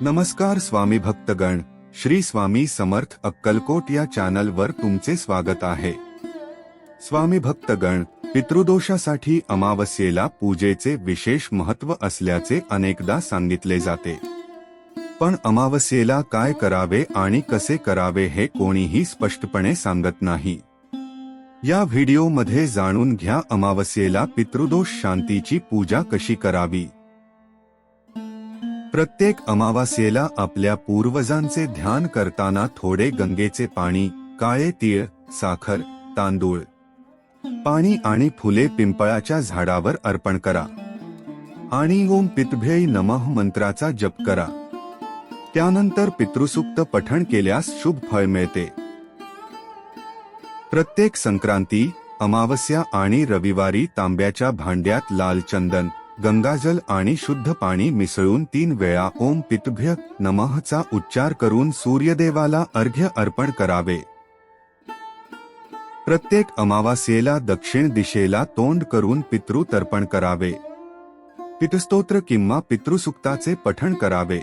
नमस्कार स्वामी भक्तगण श्री स्वामी समर्थ अक्कलकोट या चॅनलवर तुमचे स्वागत आहे. स्वामी भक्तगण पितृदोषासाठी अमावस्येला पूजेचे विशेष महत्त्व असल्याचे अनेकदा सांगितले जाते. पण अमावस्येला काय करावे आणि कसे करावे हे कोणीही स्पष्टपणे सांगत नाही. या व्हिडिओमध्ये जाणून घ्या अमावस्येला पितृदोष शांतीची पूजा कशी करावी. प्रत्येक अमावास्येला आपल्या पूर्वजांचे ध्यान करताना थोडे गंगेचे पाणी काळे तीळ साखर तांदूळ पाणी आणि फुले पिंपळाच्या झाडावर अर्पण करा. आणि ओम पितभेई नमः मंत्राचा जप करा. त्यानंतर पितृसूक्त पठण केल्यास शुभ फळ मिळते. प्रत्येक संक्रांती अमावस्या आणि रविवारी तांब्याच्या भांड्यात लाल चंदन गंगाजल आणि शुद्ध पाणी मिसळून तीन वेळा ओम पितभ्य नमःचा उच्चार करून सूर्यदेवाला अर्घ्य अर्पण करावे. प्रत्येक अमावास्येला दक्षिण दिशेला तोंड करून पितृ तर्पण करावे. पितस्तोत्र किंवा पितृसुक्ताचे पठण करावे.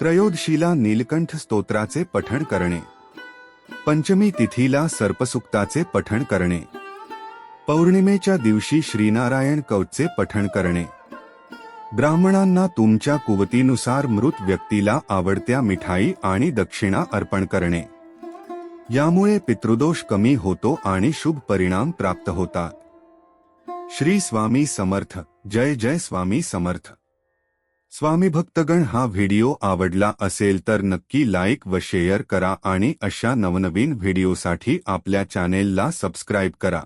त्रयोदशीला नीलकंठ स्तोत्राचे पठण करणे. पंचमी तिथीला सर्पसुक्ताचे पठण करणे. पौर्णिमेच्या दिवशी श्रीनारायण कवचे पठण करणे. ब्राह्मणांना तुमच्या कुवतीनुसार मृत व्यक्तीला आवडत्या मिठाई आणि दक्षिणा अर्पण करणे. यामुळे पितृदोष कमी होतो आणि शुभ परिणाम प्राप्त होतात. श्री स्वामी समर्थ. जय जय स्वामी समर्थ. स्वामी भक्तगण हा व्हिडिओ आवडला असेल तर नक्की लाईक व शेअर करा आणि अशा नवनवीन व्हिडिओसाठी आपल्या चॅनेलला सबस्क्राईब करा.